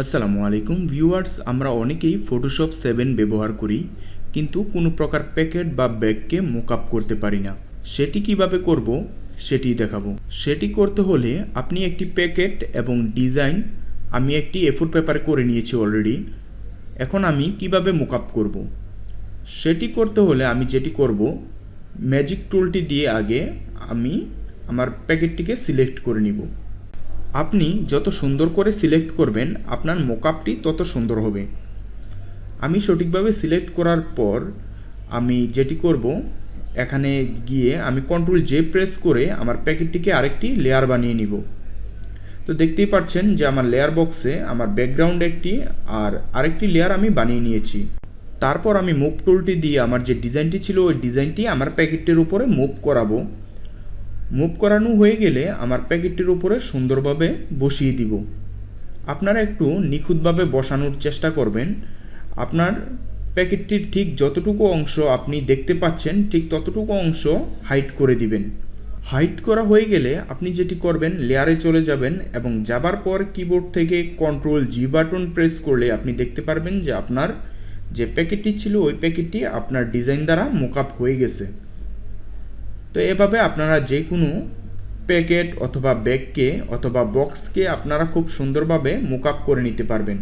আসসালামু আলাইকুম ভিউয়ার্স, আমরা অনেকেই ফটোশপ সেভেন ব্যবহার করি, কিন্তু কোনো প্রকার প্যাকেট বা ব্যাগকে মোকআপ করতে পারি না। সেটি কীভাবে করব? সেটি দেখাবো। সেটি করতে হলে আপনি একটি প্যাকেট এবং ডিজাইন আমি একটি এফোর পেপারে করে নিয়েছি অলরেডি এখন আমি কীভাবে মোকআপ করব? সেটি করতে হলে আমি যেটি করব ম্যাজিক টুলটি দিয়ে আগে আমি আমার প্যাকেটটিকে সিলেক্ট করে নিব। আপনি যত সুন্দর করে সিলেক্ট করবেন, আপনার মোকআপটি তত সুন্দর হবে। আমি সঠিকভাবে সিলেক্ট করার পর আমি যেটি করব, এখানে গিয়ে আমি কন্ট্রোল জে প্রেস করে আমার প্যাকেটটিকে আরেকটি লেয়ার বানিয়ে নিব। তো দেখতেই পাচ্ছেন যে আমার লেয়ার বক্সে আমার ব্যাকগ্রাউন্ড একটি আর আরেকটি লেয়ার আমি বানিয়ে নিয়েছি। তারপর আমি মুভ টুলটি দিয়ে আমার যে ডিজাইনটি ছিল, ওই ডিজাইনটি আমার প্যাকেটটির উপরে মুভ করাবো। মুভ করানো হয়ে গেলে আমার প্যাকেটটির উপরে সুন্দরভাবে বসিয়ে দিব। আপনারা একটু নিখুঁতভাবে বসানোর চেষ্টা করবেন। আপনার প্যাকেটটির ঠিক যতটুকু অংশ আপনি দেখতে পাচ্ছেন, ঠিক ততটুকু অংশ হাইট করে দিবেন। হাইট করা হয়ে গেলে আপনি যেটি করবেন, লেয়ারে চলে যাবেন এবং যাবার পর কিবোর্ড থেকে কন্ট্রোল জি বাটন প্রেস করলে আপনি দেখতে পারবেন যে আপনার যে প্যাকেটটি ছিল, ওই প্যাকেটটি আপনার ডিজাইন দ্বারা মোকআপ হয়ে গেছে। তো এভাবে আপনারা যে কোনো প্যাকেট অথবা ব্যাগকে অথবা বক্সকে আপনারা খুব সুন্দরভাবে মোকআপ করে নিতে পারবেন।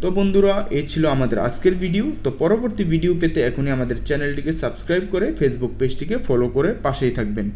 তো বন্ধুরা, এই ছিল আমাদের আজকের ভিডিও। তো পরবর্তী ভিডিও পেতে এখনই আমাদের চ্যানেলটিকে সাবস্ক্রাইব করে ফেসবুক পেজটিকে ফলো করে পাশেই থাকবেন।